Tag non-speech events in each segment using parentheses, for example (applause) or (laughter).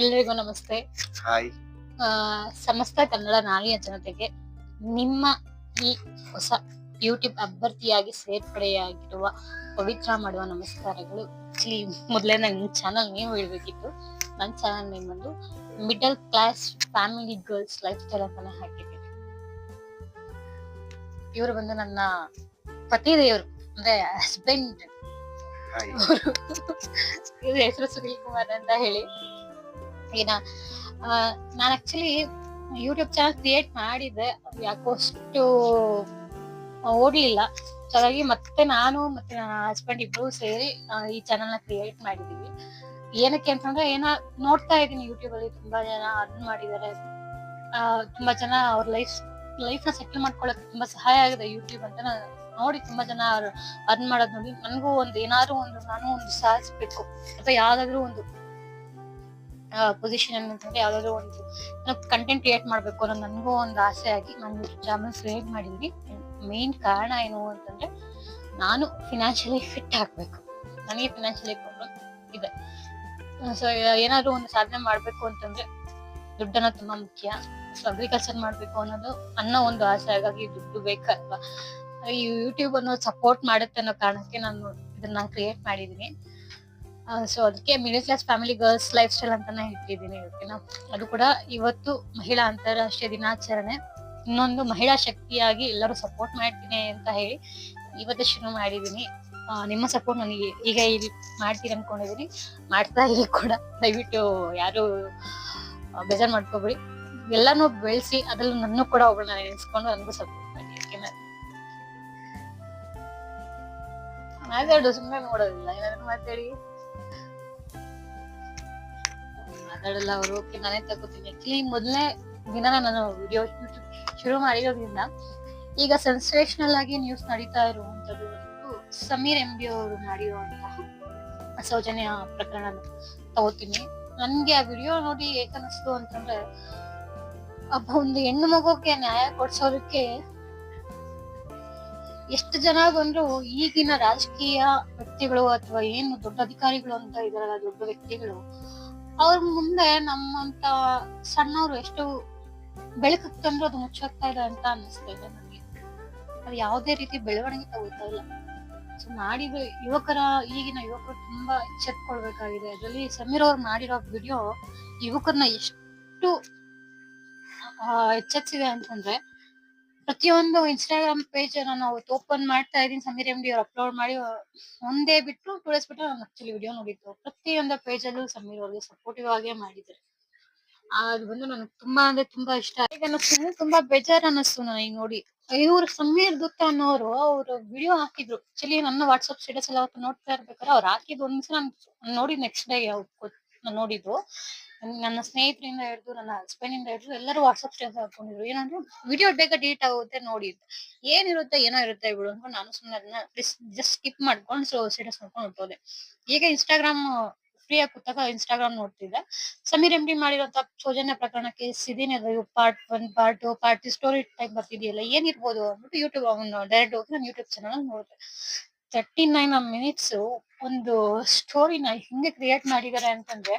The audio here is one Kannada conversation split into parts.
ಎಲ್ಲರಿಗೂ ನಮಸ್ತೆ. ಹಾಯ್. ಸಮಸ್ತ ಕನ್ನಡ ನಾಳಿಯ ಜನತೆಗೆ ನಿಮ್ಮ ಈ ಹೊಸ ಯೂಟ್ಯೂಬ್ ಅಭ್ಯರ್ಥಿಯಾಗಿ ಸೇರ್ಪಡೆಯಾಗಿರುವ ಪವಿತ್ರ ಮಾಡುವ ನಮಸ್ಕಾರಗಳು. ಆಕ್ಚುಲಿ ಮೊದಲೇ ನನ್ನ ಚಾನಲ್ ನೇಮ್ ಹೇಳ್ಬೇಕಿತ್ತು. ನನ್ನ ಚಾನಲ್ ನೇಮ್ ಬಂದು middle class family girls lifestyle ಅಂತ ಹಾಕಿದ್ದೀನಿ ಇವರು ಬಂದು ನನ್ನ ಪತಿ ದೇವರು ಅಂದ್ರೆ ಹಸ್ಬೆಂಡ್ ಇವ್ರ ಹೆಸರು ಸುನೀಲ್ ಕುಮಾರ್ ಅಂತ ಹೇಳಿ. ಏನ ನಾನು ಆಕ್ಚುಲಿ ಯೂಟ್ಯೂಬ್ ಚಾನಲ್ ಕ್ರಿಯೇಟ್ ಮಾಡಿದ್ದೆ ಯಾಕೋ ಅಷ್ಟು ಓಡ್ಲಿಲ್ಲ. ಹಾಗಾಗಿ ಮತ್ತೆ ನಾನು ಮತ್ತೆ ನನ್ನ ಹಸ್ಬೆಂಡ್ ಇಬ್ರು ಸೇರಿ ಈ ಚಾನಲ್ನ ಕ್ರಿಯೇಟ್ ಮಾಡಿದೀವಿ. ಏನಕ್ಕೆ ಅಂತಂದ್ರೆ, ಏನ, ನೋಡ್ತಾ ಇದೀನಿ ಯೂಟ್ಯೂಬ್ ಅಲ್ಲಿ ತುಂಬಾ ಜನ ಅರ್ನ್ ಮಾಡಿದ್ದಾರೆ. ತುಂಬಾ ಜನ ಅವ್ರ ಲೈಫ್ ಲೈಫ್ನ ಸೆಟಲ್ ಮಾಡ್ಕೊಳಕ್ ತುಂಬಾ ಸಹಾಯ ಆಗಿದೆ ಯೂಟ್ಯೂಬ್ ಅಂತ. ನೋಡಿ ತುಂಬಾ ಜನ ಅರ್ನ್ ಮಾಡೋದ್ ನೋಡಿ, ನನಗೂ ಒಂದು ಏನಾದ್ರು ಒಂದು, ನಾನು ಒಂದು ಸಾಧಿಸ್ಬೇಕು. ಅಥವಾ ಯಾವ್ದಾದ್ರು ಒಂದು ಪೊಸಿಷನ್ ಅಂತಂದ್ರೆ ಯಾವ್ದಾದ್ರು ಒಂದು ಕಂಟೆಂಟ್ ಕ್ರಿಯೇಟ್ ಮಾಡ್ಬೇಕು ಅನ್ನೋ ನನಗೂ ಒಂದು ಆಸೆ ಆಗಿ ನಾನು ಚಾನಲ್ ಕ್ರಿಯೇಟ್ ಮಾಡಿದ್ವಿ ಮೇನ್ ಕಾರಣ ಏನು ಅಂತಂದ್ರೆ, ನಾನು ಫಿನಾನ್ಷಿಯಲಿ ಫಿಟ್ ಆಗ್ಬೇಕು. ನನಗೆ ಫಿನಾನ್ಷಿಯಲಿ ಪ್ರಾಬ್ಲಮ್ ಇದೆ. ಸೊ ಏನಾದ್ರು ಒಂದು ಸಾಧನೆ ಮಾಡ್ಬೇಕು ಅಂತಂದ್ರೆ, ದುಡ್ಡನ್ನ ತುಂಬಾ ಮುಖ್ಯ. ಸೊ ಅಗ್ರಿಕಲ್ಚರ್ ಮಾಡ್ಬೇಕು ಅನ್ನೋದು ಅನ್ನೋ ಒಂದು ಆಸೆ. ಹಾಗಾಗಿ ದುಡ್ಡು ಬೇಕಲ್ವಾ ಈ ಯೂಟ್ಯೂಬ್ ಅನ್ನೋದು ಸಪೋರ್ಟ್ ಮಾಡುತ್ತೆ ಅನ್ನೋ ಕಾರಣಕ್ಕೆ ನಾನು ಇದನ್ನ ಕ್ರಿಯೇಟ್ ಮಾಡಿದೀನಿ ಸೊ ಅದಕ್ಕೆ middle class family girls lifestyle ಅಂತಾನೆ ಇಟ್ಟಿದ್ದೀನಿ ಓಕೆನಾ ಅದು ಕೂಡ ಇವತ್ತು ಮಹಿಳಾ ಅಂತಾರಾಷ್ಟ್ರೀಯ ದಿನಾಚರಣೆ. ಇನ್ನೊಂದು ಮಹಿಳಾ ಶಕ್ತಿಯಾಗಿ ಎಲ್ಲರೂ ಸಪೋರ್ಟ್ ಮಾಡ್ತೀನಿ ಅಂತ ಹೇಳಿ ಇವತ್ತು ಶುರು ಮಾಡಿದೀನಿ ಆ, ನಿಮ್ಮ ಸಪೋರ್ಟ್ ನನಗೆ ಈಗ ಇಲ್ಲಿ ಮಾಡ್ತೀರಿ ಅನ್ಕೊಂಡಿದೀನಿ ಮಾಡ್ತಾ ಇರಿ ಕೂಡ. ದಯವಿಟ್ಟು ಯಾರು ಬೇಜಾರು ಮಾಡ್ಕೋಬೇಡಿ. ಎಲ್ಲಾನು ಬೆಳೆಸಿ ಅದ್ರಲ್ಲಿ ನನ್ನ ಕೂಡ ಒಬ್ಬಳನ್ನ ನೆನೆಸ್ಕೊಂಡು ನನಗೂ ಸಪೋರ್ಟ್ ಮಾಡಿ ಓಕೆನಾ ಮಾತಾಡು ಸುಮ್ಮನೆ ನೋಡೋದಿಲ್ಲ. ಏನಾದ್ರು ಮಾತಾಡಿ. ಮಾತಾಡಲ್ಲ ಅವರು. ಓಕೆ ನಾನೇ ತಗೋತೀನಿ. ಆಕ್ಚುಲಿ ಮೊದಲನೇ ದಿನ ನಾನು ವಿಡಿಯೋ ಶುರು ಮಾಡಿರೋದ್ರಿಂದ ಈಗ ಸೆನ್ಸೇಷನಲ್ ಆಗಿ ನ್ಯೂಸ್ ನಡೀತಾ ಇರುವಂತದ್ದು ಸಮೀರ್ ಎಂ ಬಿ ಅವರು ಮಾಡಿರುವಂತಹ ಸೌಜನ್ಯ ಪ್ರಕರಣ ತಗೋತೀನಿ. ನನ್ಗೆ ಆ ವಿಡಿಯೋ ನೋಡಿ ಏಕನಿಸ್ತು ಅಂತಂದ್ರೆ ಒಬ್ಬ ಒಂದು ಹೆಣ್ಣು ಮಗುಗೆ ನ್ಯಾಯ ಕೊಡ್ಸೋದಕ್ಕೆ ಎಷ್ಟು ಜನ ಬಂದ್ರು ಈಗಿನ ರಾಜಕೀಯ ವ್ಯಕ್ತಿಗಳು ಅಥವಾ ಏನು ದೊಡ್ಡ ಅಧಿಕಾರಿಗಳು ಅಂತ ಇದಾರಲ್ಲ ದೊಡ್ಡ ವ್ಯಕ್ತಿಗಳು, ಅವ್ರ ಮುಂದೆ ನಮ್ಮಂತ ಸಣ್ಣವ್ರು ಎಷ್ಟು ಬೆಳಕು ತಂದ್ರು ಅದು ಮುಚ್ಚೋಗ್ತಾ ಇದೆ ಅಂತ ಅನ್ನಿಸ್ತಾ ಇದೆ ನನಗೆ ಅದು ಯಾವುದೇ ರೀತಿ ಬೆಳವಣಿಗೆ ತಗೋತಾ ಇಲ್ಲ. ಸೊ ಮಾಡಿದ ಯುವಕರ, ಈಗಿನ ಯುವಕರು ತುಂಬಾ ಎಚ್ಚೆತ್ಕೊಳ್ಬೇಕಾಗಿದೆ. ಅದರಲ್ಲಿ ಸಮೀರ್ ಅವ್ರು ಮಾಡಿರೋ ವಿಡಿಯೋ ಯುವಕರನ್ನ ಎಷ್ಟು ಎಚ್ಚೆತ್ತಿದೆ ಅಂತಂದ್ರೆ ಪ್ರತಿಯೊಂದು ಇನ್ಸ್ಟಾಗ್ರಾಮ್ ಪೇಜ್ ನಾನು ಓಪನ್ ಮಾಡ್ತಾ ಇದೀನಿ ಸಮೀರ್ ಎಂ ಡಿ ಅವ್ರು ಅಪ್ಲೋಡ್ ಮಾಡಿ ಒಂದೇ ಬಿಟ್ಟು ಟೂ ಬಿಟ್ಟು ನಾನು ಆಕ್ಚುಲಿ ವಿಡಿಯೋ ನೋಡಿದ್ದು. ಪ್ರತಿಯೊಂದು ಪೇಜ್ ಅಲ್ಲೂ ಸಮೀರ್ ಅವ್ರಿಗೆ ಸಪೋರ್ಟಿವ್ ಆಗೇ ಮಾಡಿದ್ರು ಅದು ಬಂದು ನನಗೆ ತುಂಬಾ ಅಂದ್ರೆ ತುಂಬಾ ಇಷ್ಟ ಈಗ ನನಗೆ ತುಂಬಾ ಬೇಜಾರ್ ಅನ್ನಿಸ್ತು ನನಗೆ ನೋಡಿ. ಇವ್ರು ಸಮೀರ್ ದುತ್ತ ಅನ್ನೋರು ಅವ್ರು ವಿಡಿಯೋ ಹಾಕಿದ್ರು. ಆಕ್ಚುಲಿ ನನ್ನ ವಾಟ್ಸ್ಆಪ್ ಸ್ಟೇಟಸ್ ಎಲ್ಲ ನೋಡ್ತಾ ಇರ್ಬೇಕಾದ್ರೆ ಅವ್ರು ಹಾಕಿದ್ ಒಂದ್ ನಿಮಿಷ ನಾನು ನೋಡಿ ನೆಕ್ಸ್ಟ್ ಡೇ ನಾನು ನೋಡಿದ್ದು. ನನ್- ನನ್ನ ಸ್ನೇಹಿತರಿಂದ ಹಿಡಿದು, ನನ್ನ ಹಸ್ಬೆಂಡ್ ಇಂದ ಹಿಡಿದು ಎಲ್ಲರೂ ವಾಟ್ಸಪ್ ಸ್ಟೇಟಸ್ ಹಾಕೊಂಡಿದ್ರು ಏನಂದ್ರೆ ವಿಡಿಯೋ ಬೇಗ ಡಿಲೀಟ್ ಆಗುತ್ತೆ ನೋಡಿ. ಏನಿರುತ್ತೆ, ಏನೋ ಇರುತ್ತೆ ಬಿಡು ಅನ್ಕೊಂಡು ನಾನು ಸುಮ್ಮನೆ ಅದನ್ನ ಜಸ್ಟ್ ಸ್ಕಿಪ್ ಮಾಡ್ಕೊಂಡು ಸ್ಟೇಟಸ್ ನೋಡ್ಕೊಂಡು ಹೊಟ್ಟೋದೆ ಈಗ ಇನ್ಸ್ಟಾಗ್ರಾಮ್ ಫ್ರೀ ಆಗಿ ಕೂತಾಗ ಇನ್ಸ್ಟಾಗ್ರಾಮ್ ನೋಡ್ತಿದ್ದೆ. ಸಮೀರ್ ಎಂ ಡಿ ಮಾಡಿರೋಂತ ಸೌಜನ್ಯ ಪ್ರಕರಣಕ್ಕೆ ಸಿದಿನ part one part two part story type ಬರ್ತಿದೆಯಲ್ಲ, ಏನಿರ್ಬೋದು ಅಂದ್ಬಿಟ್ಟು ಯೂಟ್ಯೂಬ್ ಡೈರೆಕ್ಟ್ ಹೋಗಿ ನಾನು ಯೂಟ್ಯೂಬ್ ಚಾನಲ್ ನೋಡಿದೆ. ತರ್ಟಿ ನೈನ್ ಮಿನಿಟ್ಸ್ ಒಂದು ಸ್ಟೋರಿನ ಹಿಂಗೆ ಕ್ರಿಯೇಟ್ ಮಾಡಿದ್ದಾರೆ ಅಂತಂದ್ರೆ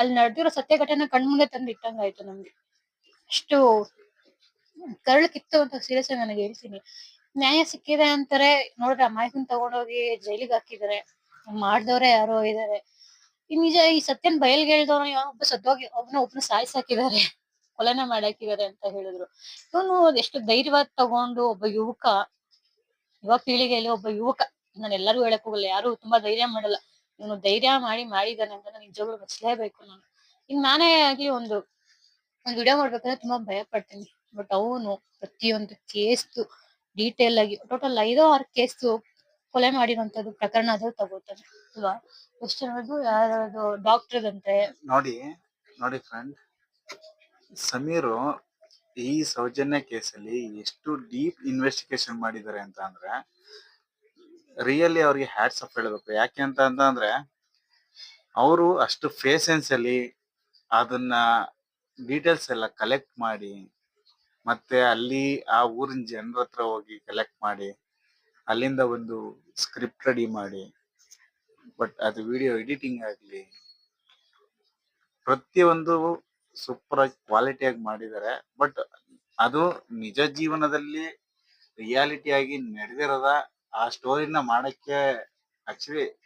ಅಲ್ಲಿ ನಡೆದಿರೋ ಸತ್ಯ ಘಟನೆ ಕಣ್ಮುಂದೆ ತಂದು ಇಟ್ಟಂಗಾಯ್ತು ನಮ್ಗೆ. ಅಷ್ಟು ಕರಳು ಕಿತ್ತು ಅಂತ ಸೀರಿಯಸ್ ನನಗೆ ಹೇಳ್ತೀನಿ. ನ್ಯಾಯ ಸಿಕ್ಕಿದೆ ಅಂತಾರೆ, ನೋಡ್ರೆ ಅಮಾಯಕನ್ ತಗೊಂಡೋಗಿ ಜೈಲಿಗೆ ಹಾಕಿದಾರೆ ಮಾಡ್ದವ್ರೆ ಯಾರೋ ಇದಾರೆ. ನಿಜ ಈ ಸತ್ಯನ್ ಬಯಲ್ಗೆ ಹೇಳ್ದವ್ನ ಒಬ್ಬ ಸತ್ತೋಗಿ ಒಬ್ನ ಒಬ್ನ ಸಾಯಿಸಾಕಿದ್ದಾರೆ, ಕೊಲೆನ ಮಾಡಾಕಿದ್ದಾರೆ ಅಂತ ಹೇಳಿದ್ರು. ಇವನು ಎಷ್ಟು ಧೈರ್ಯವಾದ ತಗೊಂಡು ಒಬ್ಬ ಯುವಕ, ಯುವ ಪೀಳಿಗೆಯಲ್ಲಿ ಒಬ್ಬ ಯುವಕ ನಾನು ಎಲ್ಲರೂ ಹೇಳಕ್ ಹೋಗಲ್ಲ, ಯಾರು ತುಂಬಾ ಧೈರ್ಯ ಮಾಡಲ್ಲ. ಇವನು ಧೈರ್ಯ ಮಾಡಿ ಮಾಡಿದಾನೆ ಅಂತ ನಾನು ನಿಜವಾಗ್ಲೂ ಮೆಚ್ಚಲೇಬೇಕು ನಾನು. ಇನ್ ನಾನೇ ಆಗ್ಲಿ ಒಂದು ಒಂದು ವಿಡಿಯೋ ಮಾಡ್ಬೇಕಂದ್ರೆ ತುಂಬಾ ಭಯ ಪಡ್ತೀನಿ ಬಟ್ ಅವನು ಪ್ರತಿಯೊಂದು ಕೇಸ್ದು ಡೀಟೇಲ್ ಆಗಿ ಟೋಟಲ್ ಐದೋ ಆರು ಕೇಸ್ದು ಕೊಲೆ ಮಾಡಿರುವಂತದ್ದು ಪ್ರಕರಣ ಅದು ತಗೋತಾನೆ, ಅಲ್ವಾ? ಜನದ್ದು ಡಾಕ್ಟರ್ ಡಾಕ್ಟರ್ದಂತೆ ನೋಡಿ ನೋಡಿ ಫ್ರೆಂಡ್ ಸಮೀರು ಈ ಸೌಜನ್ಯ ಕೇಸಲ್ಲಿ ಎಷ್ಟು ಡೀಪ್ ಇನ್ವೆಸ್ಟಿಗೇಷನ್ ಮಾಡಿದ್ದಾರೆ ಅಂತ ಅಂದ್ರೆ ರಿಯಲಿ ಅವ್ರಿಗೆ ಹ್ಯಾಟ್ಸ್ ಆಫ್ ಹೇಳ್ಬೇಕು. ಯಾಕೆ ಅಂತ ಅಂತಂದ್ರೆ, ಅವರು ಅಷ್ಟು ಫೇಸೆನ್ಸ್ ಅಲ್ಲಿ ಅದನ್ನ ಡೀಟೇಲ್ಸ್ ಎಲ್ಲ ಕಲೆಕ್ಟ್ ಮಾಡಿ, ಮತ್ತೆ ಅಲ್ಲಿ ಆ ಊರಿನ ಜನರ ಹತ್ರ ಹೋಗಿ ಕಲೆಕ್ಟ್ ಮಾಡಿ, ಅಲ್ಲಿಂದ ಒಂದು ಸ್ಕ್ರಿಪ್ಟ್ ರೆಡಿ ಮಾಡಿ ಬಟ್ ಅದು ವಿಡಿಯೋ ಎಡಿಟಿಂಗ್ ಆಗಲಿ, ಪ್ರತಿಯೊಂದು ಸೂಪರ್ ಆಗಿ ಕ್ವಾಲಿಟಿಯಾಗಿ ಮಾಡಿದ್ದಾರೆ. ಬಟ್ ಅದು ನಿಜ ಜೀವನದಲ್ಲಿ ರಿಯಾಲಿಟಿ ಆಗಿ ನಡೆದಿರೋದ ಆ ಸ್ಟೋರಿನ ಮಾಡಕ್ಕೆ ಆಕ್ಚುಲಿ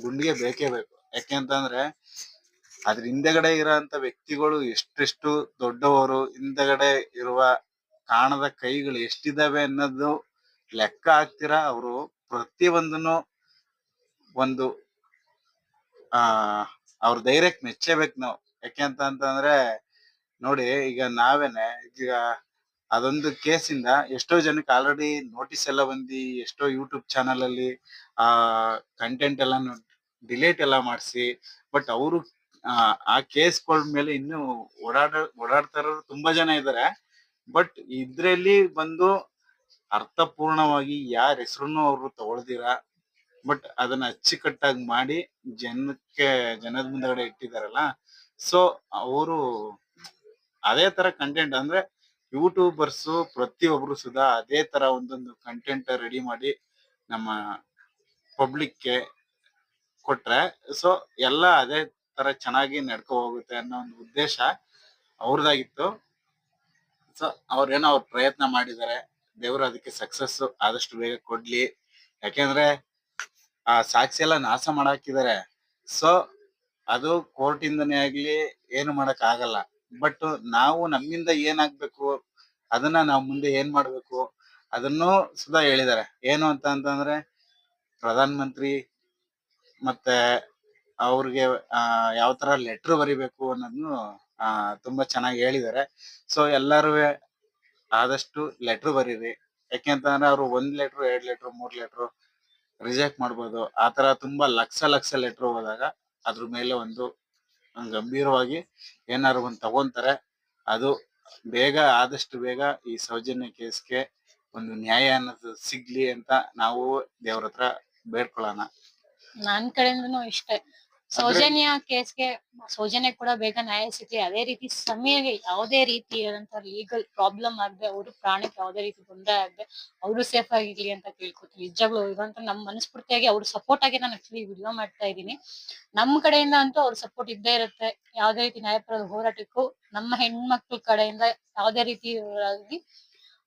ಗುಂಡಿಗೆ ಬೇಕೇ ಬೇಕು. ಯಾಕೆಂತಂದ್ರೆ ಅದ್ರ ಹಿಂದೆಗಡೆ ಇರೋಂತ ವ್ಯಕ್ತಿಗಳು ಎಷ್ಟೆಷ್ಟು ದೊಡ್ಡವರು, ಹಿಂದೆಗಡೆ ಇರುವ ಕಾಣದ ಕೈಗಳು ಎಷ್ಟಿದಾವೆ ಅನ್ನೋದು ಲೆಕ್ಕ ಹಾಕ್ತಿರ? ಅವರು ಪ್ರತಿಯೊಂದನ್ನು ಒಂದು, ಆ, ಅವ್ರ ಧೈರ್ಯಕ್ಕೆ ಮೆಚ್ಚಬೇಕು ನಾವು. ಯಾಕೆ ಅಂತ ಅಂತಂದ್ರೆ ನೋಡಿ, ಈಗ ನಾವೇನೆ, ಈಗ ಅದೊಂದು ಕೇಸಿಂದ ಎಷ್ಟೋ ಜನಕ್ಕೆ ಆಲ್ರೆಡಿ ನೋಟಿಸ್ ಎಲ್ಲ ಬಂದಿ ಎಷ್ಟೋ ಯೂಟ್ಯೂಬ್ ಚಾನಲ್ ಅಲ್ಲಿ, ಆ ಕಂಟೆಂಟ್ ಎಲ್ಲ ಡಿಲೇಟ್ ಎಲ್ಲ ಮಾಡಿಸಿ ಬಟ್ ಅವರು, ಆ ಕೇಸ್ ಕೇಸ್ಗಳ ಮೇಲೆ ಇನ್ನು ಓಡಾಡ ಓಡಾಡ್ತಾರ ತುಂಬಾ ಜನ ಇದ್ದಾರೆ ಬಟ್ ಇದ್ರಲ್ಲಿ ಬಂದು ಅರ್ಥಪೂರ್ಣವಾಗಿ ಯಾರ ಹೆಸರನ್ನು ಅವರು ತಗೊಳ್ದಿರ ಬಟ್ ಅದನ್ನ ಅಚ್ಚುಕಟ್ಟಾಗಿ ಮಾಡಿ ಜನಕ್ಕೆ, ಜನದ ಮುಂದಗಡೆ ಇಟ್ಟಿದಾರಲ್ಲ. ಸೊ ಅವರು, ಅದೇ ತರ ಕಂಟೆಂಟ್ ಅಂದ್ರೆ ಯೂಟ್ಯೂಬರ್ಸ್ ಪ್ರತಿಯೊಬ್ರು ಸುಧಾ ಅದೇ ತರ ಒಂದೊಂದು ಕಂಟೆಂಟ್ ರೆಡಿ ಮಾಡಿ ನಮ್ಮ ಪಬ್ಲಿಕ್ಗೆ ಕೊಟ್ರೆ ಸೊ ಎಲ್ಲ ಅದೇ ತರ ಚೆನ್ನಾಗಿ ನಡ್ಕೊ ಹೋಗುತ್ತೆ ಅನ್ನೋ ಒಂದು ಉದ್ದೇಶ ಅವ್ರದಾಗಿತ್ತು. ಸೊ ಅವ್ರೇನೋ ಅವ್ರ ಪ್ರಯತ್ನ ಮಾಡಿದ್ದಾರೆ. ದೇವರು ಅದಕ್ಕೆ ಸಕ್ಸಸ್ ಆದಷ್ಟು ಬೇಗ ಕೊಡ್ಲಿ. ಯಾಕೆಂದ್ರೆ ಆ ಸಾಕ್ಷಿ ಎಲ್ಲ ನಾಶ ಮಾಡಾಕಿದ್ದಾರೆ. ಸೊ ಅದು ಕೋರ್ಟ್ ಇಂದನೇ ಆಗ್ಲಿ ಏನು ಮಾಡಕ್ ಆಗಲ್ಲ. ಬಟ್ ನಾವು ನಮ್ಮಿಂದ ಏನಾಗ್ಬೇಕು, ಅದನ್ನ ನಾವು ಮುಂದೆ ಏನ್ ಮಾಡ್ಬೇಕು, ಅದನ್ನು ಸುಧಾ ಹೇಳಿದ್ದಾರೆ ಏನು ಅಂತ ಅಂತಂದ್ರೆ, ಪ್ರಧಾನ ಮಂತ್ರಿ ಮತ್ತೆ ಅವ್ರಿಗೆ ಯಾವ ತರ ಲೆಟರ್ ಬರಿಬೇಕು ಅನ್ನೋದನ್ನು ತುಂಬಾ ಚೆನ್ನಾಗಿ ಹೇಳಿದ್ದಾರೆ ಸೊ ಎಲ್ಲರೂ ಆದಷ್ಟು ಲೆಟರ್ ಬರೀರಿ. ಯಾಕೆಂತಂದ್ರೆ ಅವರು ಒಂದ್ ಲೆಟರ್ ಎರಡ್ ಲೆಟ್ರ್ ಮೂರ್ ಲೆಟರ್ ರಿಜೆಕ್ಟ್ ಮಾಡ್ಬೋದು. ಆತರ ತುಂಬಾ ಲಕ್ಷ ಲಕ್ಷ ಲೆಟರ್ ಹೋದಾಗ ಅದ್ರ ಮೇಲೆ ಒಂದು ಗಂಭೀರವಾಗಿ ಏನಾರು ಒಂದು ತಗೊಂತಾರೆ, ಅದು ಬೇಗ, ಆದಷ್ಟು ಬೇಗ ಈ ಸೌಜನ್ಯ ಕೇಸ್ಗೆ ಒಂದು ನ್ಯಾಯ ಅನ್ನೋದು ಸಿಗ್ಲಿ ಅಂತ ನಾವು ದೇವ್ರ ಹತ್ರ ಬೇಡ್ಕೊಳ್ಳೋಣ. ನನ್ ಕಡೆಯಿಂದನೂ ಇಷ್ಟೇ. ಸೌಜನ್ಯ ಕೇಸ್ಗೆ ಸೌಜನ್ಯ ಕೂಡ ಬೇಗ ನ್ಯಾಯ ಸಿಗ್ಲಿ ಅದೇ ರೀತಿ ಸಮೀರ್ಗೆ ಯಾವುದೇ ರೀತಿಯಾದಂತ ಲೀಗಲ್ ಪ್ರಾಬ್ಲಮ್ ಆಗದೆ ಅವರು ಪ್ರಾಣಕ್ಕೆ ಯಾವುದೇ ರೀತಿ ತೊಂದರೆ ಆಗದೆ ಅವರು ಸೇಫ್ ಆಗಿರ್ಲಿ ಅಂತ ಕೇಳ್ಕೊತೀನಿ ನಿಜಗಳು ಇದಂತ ನಮ್ಮ ಮನಸ್ಫೂರ್ತಿಯಾಗಿ ಅವ್ರ ಸಪೋರ್ಟ್ ಆಗಿ ನಾನು ಆಕ್ಚುಲಿ ವಿಡಿಯೋ ಮಾಡ್ತಾ ಇದ್ದೀನಿ. ನಮ್ಮ ಕಡೆಯಿಂದ ಅಂತೂ ಅವ್ರ ಸಪೋರ್ಟ್ ಇದ್ದೇ ಇರುತ್ತೆ. ಯಾವುದೇ ರೀತಿ ನ್ಯಾಯಪರದ ಹೋರಾಟಕ್ಕೂ ನಮ್ಮ ಹೆಣ್ಮಕ್ಳ ಕಡೆಯಿಂದ ಯಾವುದೇ ರೀತಿ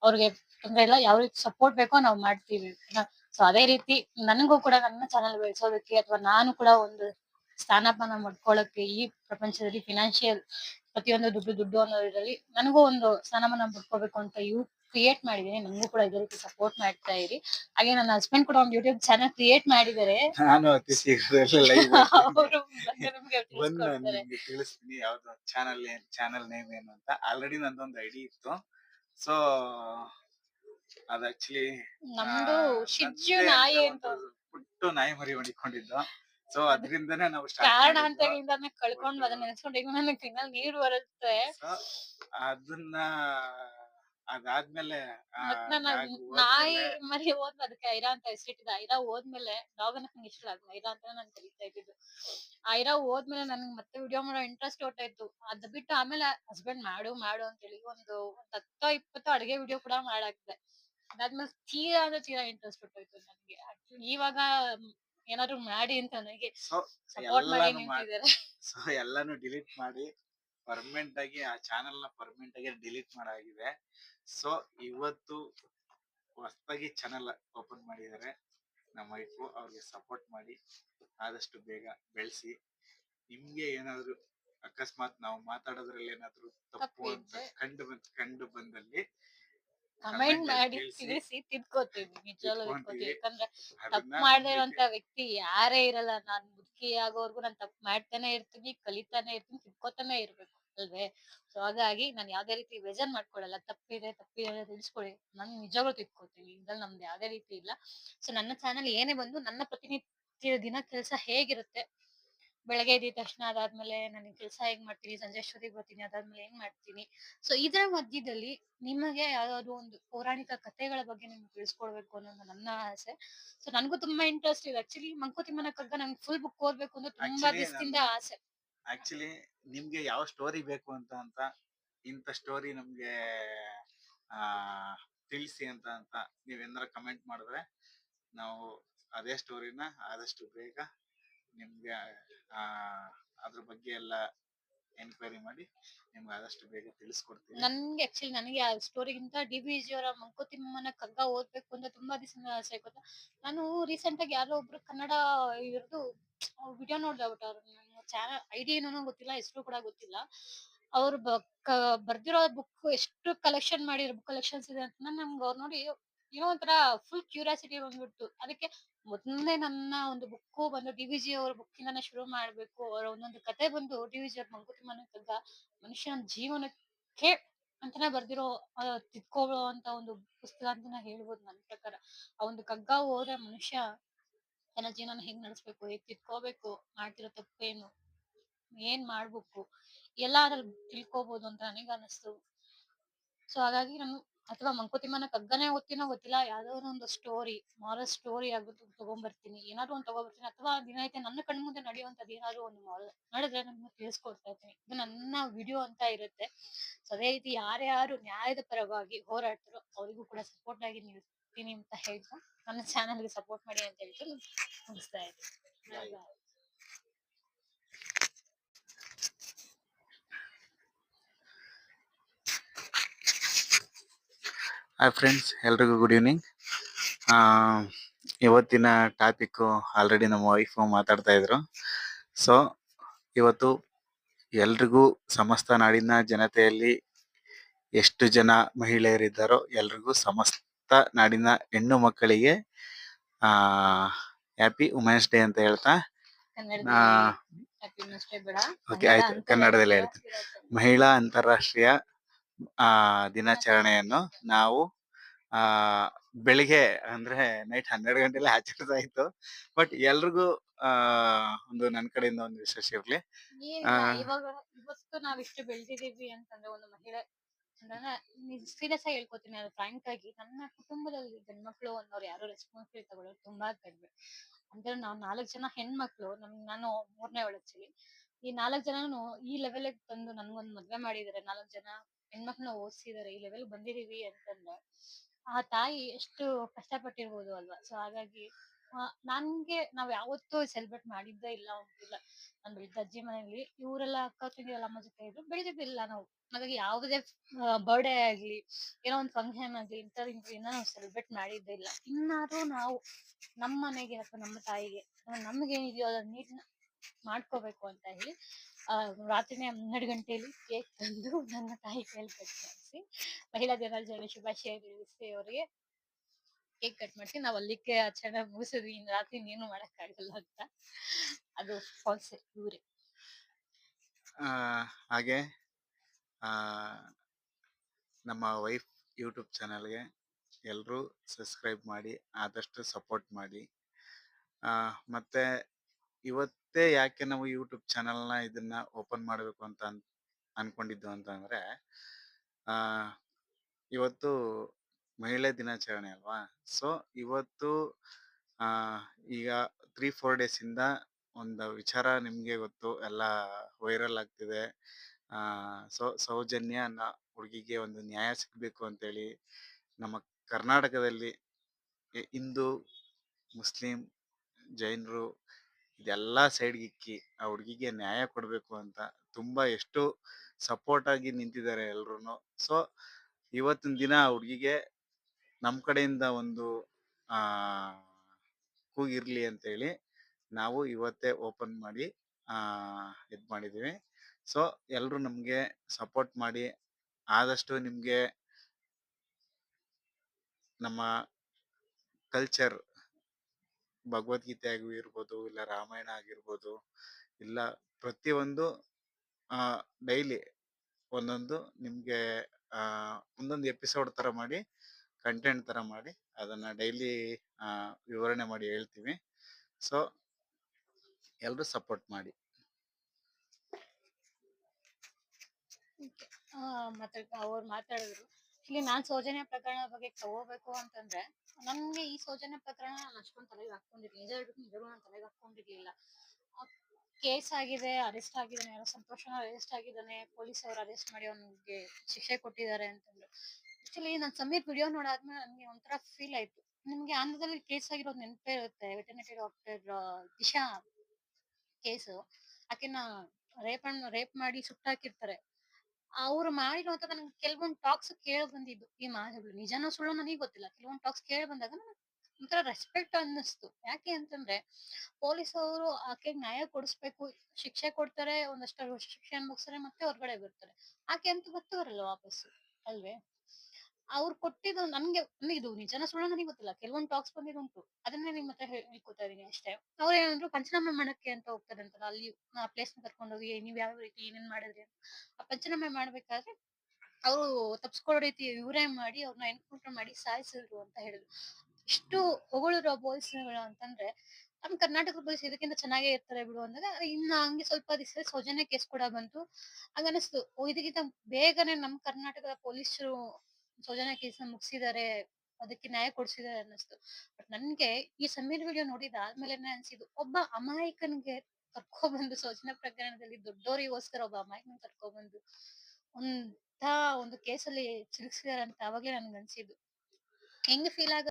ಅವ್ರಿಗೆ ತೊಂದರೆ ಇಲ್ಲ. ಯಾವ ರೀತಿ ಸಪೋರ್ಟ್ ಬೇಕೋ ನಾವು ಮಾಡ್ತೀವಿ. ಸೊ ಅದೇ ರೀತಿ ನನಗೂ ಕೂಡ ನನ್ನ ಚಾನಲ್ ಬೆಳೆಸೋದಕ್ಕೆ ಅಥವಾ ನಾನು ಕೂಡ ಒಂದು ಸ್ಥಾನಮಾನ ಮಾಡ್ಕೊಳ್ಳಕ್ಕೆ ಈ ಪ್ರಪಂಚದಲ್ಲಿ ಫಿನಾನ್ಷಿಯಲ್ ಪ್ರತಿಯೊಂದು ದುಡ್ಡು ದುಡ್ಡು ಅನ್ನೋದ್ರಲ್ಲಿ ನನಗೂ ಒಂದು ಸ್ಥಾನಮಾನ ಪಡ್ಕೋಬೇಕು ಅಂತ ಯು ಕ್ರಿಯೇಟ್ ಮಾಡಿದೀನಿ ನನಗೂ ಕೂಡ ಇದೇ ರೀತಿ ಸಪೋರ್ಟ್ ಮಾಡ್ತಾ ಇರಿ. ಹಾಗೆ ನನ್ನ ಹಸ್ಬೆಂಡ್ ಕೂಡ ಒಂದು ಯೂಟ್ಯೂಬ್ ಚಾನಲ್ ಕ್ರಿಯೇಟ್ ಮಾಡಿದ್ದಾರೆ. ನಾನು ಅತಿ ಶೀಘ್ರದಲ್ಲೇ (laughs) ನಮ್ಗೆ ನಿಮ್ಗೆ ತಿಳಿಸ್ತೀನಿ ಯಾವ್ದು ಚಾನಲ್ ಚಾನಲ್ ನೇಮ್ ಏನು ಅಂತ. ಆಲ್ರೆಡಿ ನಂದೊಂದು ಐಡಿ ಇತ್ತು. ಸೊ ಅದ್ ಆಕ್ಚುಲಿ ನಮ್ದು ಶಿಜ್ಜು ನಾಯಿ ಅಂತ ಪುಟ್ಟು ನಾಯಿ ಮರಿ ಹೊಡಿಕೊಂಡಿದ್ದು ಸೊ ಅದ್ರಿಂದನೇ ನಾವು ಸ್ಟಾರ್ಟ್ ಕಾರಣಾಂತರಗಳಿಂದ ಕಳ್ಕೊಂಡು ಅದನ್ನ ನೆನೆಸ್ಕೊಂಡು ಈಗ ನನಗೆ ಕಣ್ಣಲ್ಲಿ ನೀರು ಬರುತ್ತೆ. ಅದನ್ನ ಅದಾದ್ಮೇಲೆ ನಾಯಿ ಮರಿ ಹೋದ್ಮೇಲೆ ಅದಕ್ಕೆ ಐರಾ ಅಂತ ಹೆಸರಿಟ್ಟಿದ್ದೆ. ಐರಾ ಹೋದ್ಮೇಲೆ ಡಾಗ್ ಅನ್ನಕ್ ಇಷ್ಟ ಇಲ್ಲ ಐರಾ ಅಂತ ನಾನು ಕರೀತಾ ಇದ್ದಿದ್ದು. ಐರಾ ಹೋದ್ಮೇಲೆ ನನ್ಗೆ ಮತ್ತೆ ವಿಡಿಯೋ ಮಾಡೋ ಇಂಟ್ರೆಸ್ಟ್ ಹೊರ್ಟಾಯ್ತು ಅದ್ ಬಿಟ್ಟು ಆಮೇಲೆ ಹಸ್ಬೆಂಡ್ ಮಾಡು ಮಾಡು ಅಂತೇಳಿ ಒಂದು ಒಂದ್ ಹತ್ತೋ ಇಪ್ಪತ್ತೋ ಅಡಿಗೆ ವಿಡಿಯೋ ಕೂಡ ಮಾಡಾಕ್ದೆ. ಅದಾದ್ಮೇಲೆ ತೀರಾ ಅಂದ್ರೆ ತೀರಾ ಇಂಟ್ರೆಸ್ಟ್ ಹೊರ್ಟೋಯ್ತು ನನ್ಗೆ. ಇವಾಗ ಏನಾದ್ರು ಮಾಡಿ ಅಂತ ನನಗೆ ಸೊ ಸಪೋರ್ಟ್ ಮಾಡಿ ಎಲ್ಲಾನು ಮಾಡಿ ನಿಂತಿದ್ದಾರೆ. (laughs) ಸೊ ಎಲ್ಲಾನು ಡಿಲೀಟ್ ಮಾಡಿ ಪರ್ಮನೆಂಟ್ ಆಗಿ ಆ ಚಾನೆಲ್ನ ಪರ್ಮನೆಂಟ್ ಆಗಿ ಡಿಲೀಟ್ ಮಾಡಾಗಿದೆ. ಸೊ ಇವತ್ತು ಹೊಸದಾಗಿ ಚಾನೆಲ್ ಓಪನ್ ಮಾಡಿದ್ದಾರೆ. ನಮ್ಮ ವೈಫು ಅವ್ರಿಗೆ ಸಪೋರ್ಟ್ ಮಾಡಿ ಆದಷ್ಟು ಬೇಗ ಬೆಳೆಸಿ. ನಿಮ್ಗೆ ಏನಾದ್ರು ಅಕಸ್ಮಾತ್ ನಾವು ಮಾತಾಡೋದ್ರಲ್ಲಿ ಏನಾದ್ರು ತಪ್ಪು ಅಂತ ಕಂಡು ಬಂದ್ ಕಂಡು ಬಂದಲ್ಲಿ ಕಮೆಂಟ್ ಮಾಡಿ ತಿಳಿಸಿ. ತಿದ್ಕೋತೀವಿ ನಿಜವಾಗ್ಲೂ ತಿದ್ಕೋತೀವಿ ಯಾಕಂದ್ರೆ ತಪ್ಪು ಮಾಡದೇ ಇರುವಂತ ವ್ಯಕ್ತಿ ಯಾರೇ ಇರಲ್ಲ. ನಾನ್ ಮುದುಕಿ ಆಗೋವರೆಗೂ ನಾನ್ ತಪ್ಪು ಮಾಡ್ತಾನೆ ಇರ್ತೀನಿ ಕಲಿತಾನೆ ಇರ್ತೀನಿ ತಿದ್ಕೋತಾನೆ ಇರ್ಬೇಕು ಅಲ್ವೇ? ಸೊ ಹಾಗಾಗಿ ನಾನ್ ಯಾವ್ದೇ ರೀತಿ ವೆಜನ್ ಮಾಡ್ಕೊಳಲ್ಲ. ತಪ್ಪಿದೆ ತಪ್ಪಿದೆ ಅಂತ ತಿಳಿಸ್ಕೊಳ್ಳಿ ನಾನ್ ನಿಜವಾಗ್ಲೂ ತಿದ್ಕೋತೀವಿ ಇದ್ರಲ್ಲಿ ನಮ್ದು ಯಾವ್ದೇ ರೀತಿ ಇಲ್ಲ. ಸೊ ನನ್ನ ಚಾನಲ್ ಏನೇ ಬಂದು ನನ್ನ ಪ್ರತಿನಿತ್ಯ ದಿನ ಕೆಲಸ ಹೇಗಿರುತ್ತೆ? ಬೆಳಗ್ಗೆ ಇದ್ದ ತಕ್ಷಣ ಅದಾದ್ಮೇಲೆ ನಾನು ಕೆಲಸ ಹೇಗ್ ಮಾಡ್ತೀನಿ ಸಂಜೆ ಅಷ್ಟೊತ್ತಿಗೆ ಬರ್ತೀನಿ ಅದಾದ್ಮೇಲೆ ಹೆಂಗ್ ಮಾಡ್ತೀನಿ. ಸೊ ಇದರ ಮಧ್ಯದಲ್ಲಿ ನಿಮಗೆ ಯಾವ್ದಾದ್ರು ಒಂದು ಪೌರಾಣಿಕ ಕಥೆಗಳ ಬಗ್ಗೆ ನಿಮ್ಗೆ ತಿಳಿಸ್ಕೊಡ್ಬೇಕು ಅನ್ನೋದು ನನ್ನ ಆಸೆ. ಸೊ ನನಗೂ ತುಂಬಾ ಇಂಟ್ರೆಸ್ಟ್ ಇದೆ. ಆಕ್ಚುಲಿ ಮಂಕುತಿಮ್ಮನ ಕಗ್ಗ ನಂಗೆ ಫುಲ್ ಬುಕ್ ಓದ್ಬೇಕು ಅಂತ ತುಂಬಾ ದಿವಸದಿಂದ ಆಸೆ. ಆಕ್ಚುಲಿ ನಿಮ್ಗೆ ಯಾವ ಸ್ಟೋರಿ ಬೇಕು ಅಂತ ಅಂತ ಇಂಥ ಸ್ಟೋರಿ ನಮ್ಗೆ ಆ ತಿಳಿಸಿ ಅಂತ ಅಂತ ನೀವೇನಾರ ಕಮೆಂಟ್ ಮಾಡಿದ್ರೆ ನಾವು ಅದೇ ಸ್ಟೋರಿನ ಆದಷ್ಟು ಬೇಗ ನಿಮ್ಗೆ, ಆ, ಅದ್ರ ಬಗ್ಗೆ ಎಲ್ಲ ಎನ್ಕ್ವೈರಿ ಮಾಡಿ ನಿಮ್ಗೆ ಆದಷ್ಟು ಬೇಗ ತಿಳಿಸ್ಕೊಡ್ತೀನಿ. ನನ್ಗೆ ಆಕ್ಚುಲಿ ನನಗೆ ಆ ಸ್ಟೋರಿಗಿಂತ ಡಿ ಬಿ ಜಿ ಅವರ ಮಂಕುತಿಮ್ಮನ ಕಗ್ಗ ಓದ್ಬೇಕು ಅಂತ ತುಂಬಾ ದಿವಸ ಆಸೆ ಗೊತ್ತಾ ನಾನು ರೀಸೆಂಟ್ ಆಗಿ ಯಾರೋ ಒಬ್ರು ಕನ್ನಡ ಇವ್ರದ್ದು ವಿಡಿಯೋ ನೋಡ್ದೆ ಬಟ್ ಅವ್ರ ಚಾನಲ್ ಐಡಿ ಏನೋ ಗೊತ್ತಿಲ್ಲ ಹೆಸರು ಕೂಡ ಗೊತ್ತಿಲ್ಲ. ಅವ್ರು ಬರ್ದಿರೋ ಬುಕ್ ಎಷ್ಟು ಕಲೆಕ್ಷನ್ ಮಾಡಿರೋ ಬುಕ್ ಕಲೆಕ್ಷನ್ಸ್ ಇದೆ ಅಂತ ನಮ್ಗೆ ಅವ್ರು ನೋಡಿ ಏನೋ ಒಂಥರ ಫುಲ್ ಕ್ಯೂರಿಯಾಸಿಟಿ ಬಂದ್ಬಿಡ್ತು. ಅದಕ್ಕೆ ಮೊದಲನೇ ನನ್ನ ಒಂದು ಬುಕ್ ಬಂದು ಡಿ ಅವ್ರ ಬುಕ್ಕಿಂದಾನೆ ಶುರು ಮಾಡ್ಬೇಕು. ಅವರ ಒಂದೊಂದು ಕತೆ ಬಂದು ಡಿ ವಿ ಜಿ ಅವ್ರ ಮಂಕುತಿಮ್ಮನ ಕಗ್ಗ ಮನುಷ್ಯನ ಜೀವನಕ್ಕೆ ಅಂತಾನೆ ಬರ್ದಿರೋ ತಿದ್ಕೊಳ್ಳೋ ಅಂತ ಒಂದು ಪುಸ್ತಕ ಅಂತ ಹೇಳ್ಬೋದು ನನ್ನ ಪ್ರಕಾರ. ಆ ಒಂದು ಕಗ್ಗ ಓದ್ರೆ ಮನುಷ್ಯ ತನ್ನ ಜೀವನ ಹೆಂಗ್ ನಡೆಸ್ಬೇಕು, ಹೇಗ್ ತಿದ್ಕೋಬೇಕು, ಮಾಡ್ತಿರೋ ತಪ್ಪೇನು, ಏನ್ ಮಾಡ್ಬೇಕು ಎಲ್ಲ ಅದ್ರಲ್ಲಿ ತಿಳ್ಕೊಬಹುದು ಅಂತ ನನಗೆ ಅನಿಸ್ತು. ಸೊ ಹಾಗಾಗಿ ನಾನು ಅಥವಾ ಮಂಕುತಿಮ್ಮನ ಕಗ್ಗನೇ ಓದ್ತೀನೋ ಗೊತ್ತಿಲ್ಲ ಯಾವ್ದಾದ್ರು ಒಂದು ಸ್ಟೋರಿ ಮಾರಲ್ ಸ್ಟೋರಿ ಆಗ್ಬಿಟ್ಟು ತಗೊಂಡ್ಬರ್ತೀನಿ ಏನಾದ್ರು ಒಂದು ತಗೊಂಡ್ಬರ್ತೀನಿ ಅಥವಾ ದಿನೈತೆ ನನ್ನ ಕಣ್ ಮುಂದೆ ನಡೆಯುವಂತದ್ದು ಏನಾದ್ರು ಒಂದು ಮಾರಲ್ ನಡೆದ್ರೆ ನಾನು ತಿಳಿಸ್ಕೊಡ್ತಾ ಇರ್ತೀನಿ. ಇದು ನನ್ನ ವಿಡಿಯೋ ಅಂತ ಇರುತ್ತೆ. ಸೊ ಅದೇ ರೀತಿ ಯಾರ್ಯಾರು ನ್ಯಾಯದ ಪರವಾಗಿ ಹೋರಾಡ್ತಾರೋ ಅವರಿಗೂ ಕೂಡ ಸಪೋರ್ಟ್ ಆಗಿ ನಿಲ್ತೀನಿ ಅಂತ ಹೇಳ್ತಾ ನನ್ನ ಚಾನಲ್ಗೆ ಸಪೋರ್ಟ್ ಮಾಡಿ ಅಂತ ಹೇಳ್ತಾ ಮುಗಿಸ್ತಾ ಇದ್ದೀನಿ. ಹಾಯ್ ಫ್ರೆಂಡ್ಸ್ ಎಲ್ರಿಗೂ ಗುಡ್ ಈವ್ನಿಂಗ್ ಇವತ್ತಿನ ಟಾಪಿಕ್ಕು ಆಲ್ರೆಡಿ ನಮ್ಮ ವೈಫು ಮಾತಾಡ್ತಾ ಇದ್ರು ಸೊ ಇವತ್ತು ಎಲ್ರಿಗೂ ಸಮಸ್ತ ನಾಡಿನ ಜನತೆಯಲ್ಲಿ ಎಷ್ಟು ಜನ ಮಹಿಳೆಯರಿದ್ದಾರೋ ಎಲ್ರಿಗೂ ಸಮಸ್ತ ನಾಡಿನ ಹೆಣ್ಣು ಮಕ್ಕಳಿಗೆ ಹ್ಯಾಪಿ ವುಮೆನ್ಸ್ ಡೇ ಅಂತ ಹೇಳ್ತಾ ಓಕೆ ಆಯ್ತು. ಕನ್ನಡ ಕನ್ನಡದಲ್ಲಿ ಹೇಳ್ತೀನಿ. ಮಹಿಳಾ ಅಂತಾರಾಷ್ಟ್ರೀಯ ಆ ದಿನಾಚರಣೆಯನ್ನು ನಾವು ಆ ಬೆಳಿಗ್ಗೆ ಅಂದ್ರೆ ನೈಟ್ ಹನ್ನೆರಡು ಗಂಟೆಲೆ ಆಚರಿಸ್ತಾ ಇತ್ತು ಬಟ್ ಎಲ್ರಿಗೂ ಆ ಒಂದು ನನ್ನ ಕಡೆಯಿಂದ ಒಂದು ವಿಶೇಷ ಇರ್ಲಿ. ಆ. ಇವಾಗ ಇವತ್ತು ನಾವ್ ಇಷ್ಟು ಬೆಳ್ದಿದೀವಿ ಅಂತಂದ್ರೆ ಒಂದು ಮಹಿಳೆ ಸೀರಿಯಸ್ ಆಗಿ ಹೇಳ್ಕೊತೀನಿ ಅದು ಫ್ರಾಂಕ್ ಆಗಿ ನನ್ನ ಕುಟುಂಬದಲ್ಲಿ ಗಂಡ್ಮಕ್ಳು ಅನ್ನೋರು ಯಾರು ರೆಸ್ಪಾನ್ಸಿಬಿಲಿಟಿ ತಗೊಳ್ಳೋದು ತುಂಬಾ ಕಡಿಮೆ. ಅಂದ್ರೆ ನಾವ್ ನಾಲ್ಕ್ ಜನ ಹೆಣ್ಮಕ್ಳು ನಮ್ ನಾನು ಮೂರನೇ ಒಳಚಲಿ ಈ ನಾಲ್ಕ್ ಜನನು ಈ ಲೆವೆಲ್ ತಂದು ನನ್ಗೊಂದ್ ಮದ್ವೆ ಮಾಡಿದಾರೆ ನಾಲ್ಕ್ ಜನ ಹೆಣ್ಮಕ್ಳನ್ನ ಓದಿಸಿದಾರೆ, ಈ ಲೆವೆಲ್ ಬಂದಿದೀವಿ ಅಂತಂದ್ರೆ, ಆ ತಾಯಿ ಎಷ್ಟು ಕಷ್ಟಪಟ್ಟಿರ್ಬೋದು ಅಲ್ವಾ? ಸೊ ಹಾಗಾಗಿ ನನ್ಗೆ ನಾವ್ ಯಾವತ್ತೂ ಸೆಲೆಬ್ರೇಟ್ ಮಾಡಿದ್ದೇ ಇಲ್ಲ ಅಂತಿಲ್ಲ. ನನ್ ಬೆಳಿಗ್ಗೆ ಅಜ್ಜಿ ಮನೆಯಲ್ಲಿ ಇವರೆಲ್ಲ ಅಕ್ಕ ತಂಗಿಯರೆಲ್ಲ ಅಮ್ಮ ಜೊತೆ ಇದ್ರು ಬೆಳಿದಿದ್ದಿಲ್ಲ ನಾವು. ಹಾಗಾಗಿ ಯಾವುದೇ ಬರ್ಡೇ ಆಗ್ಲಿ, ಏನೋ ಒಂದ್ ಫಂಕ್ಷನ್ ಆಗ್ಲಿ, ಇಂಥದ್ ಏನೋ ನಾವು ಸೆಲೆಬ್ರೇಟ್ ಮಾಡಿದ್ದೇ ಇಲ್ಲ. ಇನ್ನಾದ್ರೂ ನಾವು ನಮ್ಮ ಮನೆಗೆ ಅಥವಾ ನಮ್ಮ ತಾಯಿಗೆ, ನಮ್ಗೆ ಏನಿದೆಯೋ ಅದನ್ನ ನೀಟ್ ಮಾಡ್ಕೋಬೇಕು ಅಂತ ಹೇಳಿ ರಾತ್ರಿನೇ ಹನ್ನೆರಡು ಗಂಟೆಯಲ್ಲಿ ಕೇಕ್ ತಂದು (laughs) ನನ್ನ ತಾಯಿ ಕೈಯಲ್ಲಿ ಕಟ್ ಮಾಡಿಸಿ ಮಹಿಳಾ ದಿನಾಚರಣೆ ಶುಭಾಶಯ ತಿಳಿಸಿ ಅವರಿಗೆ ಕೇಕ್ ಕಟ್ ಮಾಡಿಸಿ, ನಾವು ಅಲ್ಲಿಗೆ ಆಚರಣೆ ಮುಗಿಸಿದ್ವಿ. ಇನ್ ರಾತ್ರಿ ಏನು ಮಾಡಕ್ ಆಗಲ್ಲ ಅಂತ. ಅದು ಫಾಲ್ಸ್ ಇವ್ರೆ. ಹಾಗೆ ನಮ್ಮ ವೈಫ್ ಯೂಟ್ಯೂಬ್ ಚಾನಲ್ಗೆ ಎಲ್ಲರೂ ಸಬ್ಸ್ಕ್ರೈಬ್ ಮಾಡಿ, ಆದಷ್ಟು ಸಪೋರ್ಟ್ ಮಾಡಿ. ಮತ್ತೆ ಇವತ್ತೇ ಯಾಕೆ ನಾವು ಯೂಟ್ಯೂಬ್ ಚಾನೆಲ್ನ ಇದನ್ನ ಓಪನ್ ಮಾಡಬೇಕು ಅಂತ ಅನ್ ಅನ್ಕೊಂಡಿದ್ದು ಅಂತಂದ್ರೆ ಆ, ಇವತ್ತು ಮಹಿಳೆ ದಿನಾಚರಣೆ ಅಲ್ವಾ? ಸೊ ಇವತ್ತು ಆ, ಈಗ ತ್ರೀ ಫೋರ್ ಡೇಸ್ ಇಂದ ಒಂದು ವಿಚಾರ ನಿಮ್ಗೆ ಗೊತ್ತು ಎಲ್ಲ ವೈರಲ್ ಆಗ್ತಿದೆ. ಆ ಸೊ ಸೌಜನ್ಯ ಅನ್ನ ಹುಡುಗಿಗೆ ಒಂದು ನ್ಯಾಯ ಸಿಗ್ಬೇಕು ಅಂತೇಳಿ ನಮ್ಮ ಕರ್ನಾಟಕದಲ್ಲಿ ಹಿಂದೂ ಮುಸ್ಲಿಂ ಜೈನರು ಇದೆಲ್ಲ ಸೈಡ್ಗೆ ಇಕ್ಕಿ, ಆ ಹುಡುಗಿಗೆ ನ್ಯಾಯ ಕೊಡ್ಬೇಕು ಅಂತ ತುಂಬಾ ಎಷ್ಟು ಸಪೋರ್ಟ್ ಆಗಿ ನಿಂತಿದ್ದಾರೆ ಎಲ್ರು ಸೊ, ಇವತ್ತಿನ ದಿನ ಆ ಹುಡುಗಿಗೆ ನಮ್ ಕಡೆಯಿಂದ ಒಂದು, ಆ, ಕೂಗಿರ್ಲಿ ಅಂತೇಳಿ ನಾವು ಇವತ್ತೇ ಓಪನ್ ಮಾಡಿ, ಆ, ಇದ್ ಮಾಡಿದೀವಿ. ಸೊ, ಎಲ್ರು ನಮ್ಗೆ ಸಪೋರ್ಟ್ ಮಾಡಿ, ಆದಷ್ಟು ನಿಮ್ಗೆ ನಮ್ಮ ಕಲ್ಚರ್ ಭಗವದ್ಗೀತೆ ಆಗಿರ್ಬೋದು, ಇಲ್ಲ ರಾಮಾಯಣ ಆಗಿರ್ಬೋದು, ಇಲ್ಲ ಪ್ರತಿಯೊಂದು, ಆ, ಡೈಲಿ ಒಂದೊಂದು ನಿಮ್ಗೆ, ಆ, ಒಂದೊಂದು ಎಪಿಸೋಡ್ ತರ ಮಾಡಿ, ಕಂಟೆಂಟ್ ತರ ಮಾಡಿ ಅದನ್ನ ಡೈಲಿ ವಿವರಣೆ ಮಾಡಿ ಹೇಳ್ತೀವಿ. ಸೊ, ಎಲ್ರು ಸಪೋರ್ಟ್ ಮಾಡಿ. ಅವ್ರು ಮಾತಾಡಿದ್ರು. ಇಲ್ಲಿ ನಾನ್ ಸೌಜನ್ಯ ಪ್ರಕರಣ ಬಗ್ಗೆ ತಗೋಬೇಕು ಅಂತಂದ್ರೆ, ನನ್ಗೆ ಈ ಸೌಜನ್ಯ ಪ್ರಕರಣ ನಾನು ಅಷ್ಟೊಂದ್ ತಲೆಗೆ ಹಾಕೊಂಡಿರ್ಲಿಲ್ಲ ನಿಜ ಹೇಳ್ಬೇಕು ನಾನು ತಲೆಗೆ ಹಾಕೊಂಡಿರ್ಲಿಲ್ಲ ಕೇಸ್ ಆಗಿದೆ, ಅರೆಸ್ಟ್ ಆಗಿದ್ದಾನೆ, ಯಾರೋ ಸಂತೋಷನ ಅರೆಸ್ಟ್ ಆಗಿದ್ದಾನೆ, ಪೊಲೀಸ್ ಅವರು ಅರೆಸ್ಟ್ ಮಾಡಿ ಅವ್ನಿಗೆ ಶಿಕ್ಷೆ ಕೊಟ್ಟಿದ್ದಾರೆ ಅಂತಂದ್ರು. ಆಕ್ಚುಲಿ ನಾನ್ ಸಮೀರ್ ವಿಡಿಯೋ ನೋಡಾದ್ಮೇಲೆ ನನ್ಗೆ ಒಂಥರ ಫೀಲ್ ಆಯ್ತು. ನಿಮ್ಗೆ ಆಂಧ್ರದಲ್ಲಿ ಕೇಸ್ ಆಗಿರೋದು ನೆನಪೇ ಇರುತ್ತೆ, ವೆಟರ್ನರಿ ಡಾಕ್ಟರ್ ದಿಶಾ ಕೇಸು. ಆಕೆನ ರೇಪ್ ರೇಪ್ ಮಾಡಿ ಸುಟ್ಟಾಕಿರ್ತಾರೆ. ಅವ್ರು ಮಾಡಿರುವಂತ ನನ್ಗೆ ಕೆಲವೊಂದು ಟಾಕ್ಸ್ ಕೇಳಿ ಬಂದಿದ್ದು. ಈ ಮಾತುಗಳು ನಿಜನೋ ಸುಳ್ಳು ನನಗೆ ಗೊತ್ತಿಲ್ಲ. ಕೆಲವೊಂದು ಟಾಕ್ಸ್ ಕೇಳಿ ಬಂದಾಗ ನನಗೆ ಒಂಥರ ರೆಸ್ಪೆಕ್ಟ್ ಅನ್ನಿಸ್ತು. ಯಾಕೆ ಅಂತಂದ್ರೆ ಪೊಲೀಸ್ ಅವರು ಆಕೆಗೆ ನ್ಯಾಯ ಕೊಡಿಸ್ಬೇಕು, ಶಿಕ್ಷೆ ಕೊಡ್ತಾರೆ, ಒಂದಷ್ಟು ಶಿಕ್ಷೆ ಅನುಭವಿಸ್ತಾರೆ ಮತ್ತೆ ಹೊರಗಡೆ ಬರ್ತಾರೆ. ಆಕೆ ಅಂತೂ ಗೊತ್ತು ಬರಲ್ಲ ವಾಪಸ್ಸು? ಅಲ್ವೇ? ಅವ್ರು ಕೊಟ್ಟಿದ್ದು ನನ್ಗೆ ಅಂದ್ರೆ ಇದು ನಿಜನ ಸುಳ್ಳು ನನಗೆ ಗೊತ್ತಿಲ್ಲ. ಕೆಲವೊಂದು ಟಾಕ್ಸ್ ಬಂದಿರುಂಟು ಅದನ್ನೇ ನಿಮ್ ಹತ್ರ ಹೇಳ್ಕೊತಾ ಇದೀನಿ ಅಷ್ಟೇ. ಅವ್ರು ಏನಂದ್ರು ಪಂಚನಾಮ ಮಾಡಕ್ಕೆ ಅಂತ ಹೋಗ್ತಾರೆ ಅಲ್ಲಿ ಆ ಪ್ಲೇಸ್ ಕರ್ಕೊಂಡು ಹೋಗಿ ನೀವ್ ಯಾವ ರೀತಿ ಏನೇನ್ ಮಾಡಿದ್ರಿ? ಆ ಪಂಚನಾಮ ಮಾಡ್ಬೇಕಾದ್ರೆ ಅವರು ತಪ್ಸ್ಕೊಳ್ಳೋ ರೀತಿ ಇವರೇ ಮಾಡಿ ಅವ್ರನ್ನ ಎನ್ಕೌಂಟರ್ ಮಾಡಿ ಸಾಯಿಸಿದ್ರು ಅಂತ ಹೇಳಿದ್ರು. ಇಷ್ಟು ಹೊಗಳಿರೋ ಗಳು ಅಂತಂದ್ರೆ, ನಮ್ ಕರ್ನಾಟಕ ಪೊಲೀಸ್ ಇದಕ್ಕಿಂತ ಚೆನ್ನಾಗೇ ಇರ್ತಾರೆ ಬಿಡು ಅಂದಾಗ ಇನ್ನ ಹಂಗೆ ಸ್ವಲ್ಪ ದಿವಸ ಸೌಜನ್ಯ ಕೇಸ್ ಕೂಡ ಬಂತು. ಹಂಗ ಅನಿಸ್ತು ಇದಕ್ಕಿಂತ ಬೇಗನೆ ನಮ್ ಕರ್ನಾಟಕದ ಪೊಲೀಸರು ಸೌಜನ್ಯ ಕೇಸ್ ಮುಗಿಸಿದ್ದಾರೆ ಅದಕ್ಕೆ ನ್ಯಾಯ ಕೊಡ್ಸಿದಾರೆ ಅನ್ನಿಸ್ತು. ಬಟ್ ನನ್ಗೆ ಈ ಸಮೀರ್ ವಿಡಿಯೋ ನೋಡಿದ ಆದ್ಮೇಲೆ ಅನ್ಸಿದ್ದು, ಒಬ್ಬ ಅಮಾಯಕನ್ಗೆ ಕರ್ಕೊಬಂದು ಸೌಜನ್ಯ ಪ್ರಕರಣದಲ್ಲಿ ದೊಡ್ಡೋರಿಗೋಸ್ಕರ ಒಬ್ಬ ಅಮಾಯಕನ್ ಕರ್ಕೊಬಂದು ಒಂದ ಒಂದು ಕೇಸಲ್ಲಿ ಸಿಲುಕ್ಸಿದಾರೆ ಅಂತ ಅವಾಗ್ಲೇ ನನ್ಗೆ ಅನ್ಸಿದ್ದು ಹೆಂಗ್ ಫೀಲ್ ಆಗ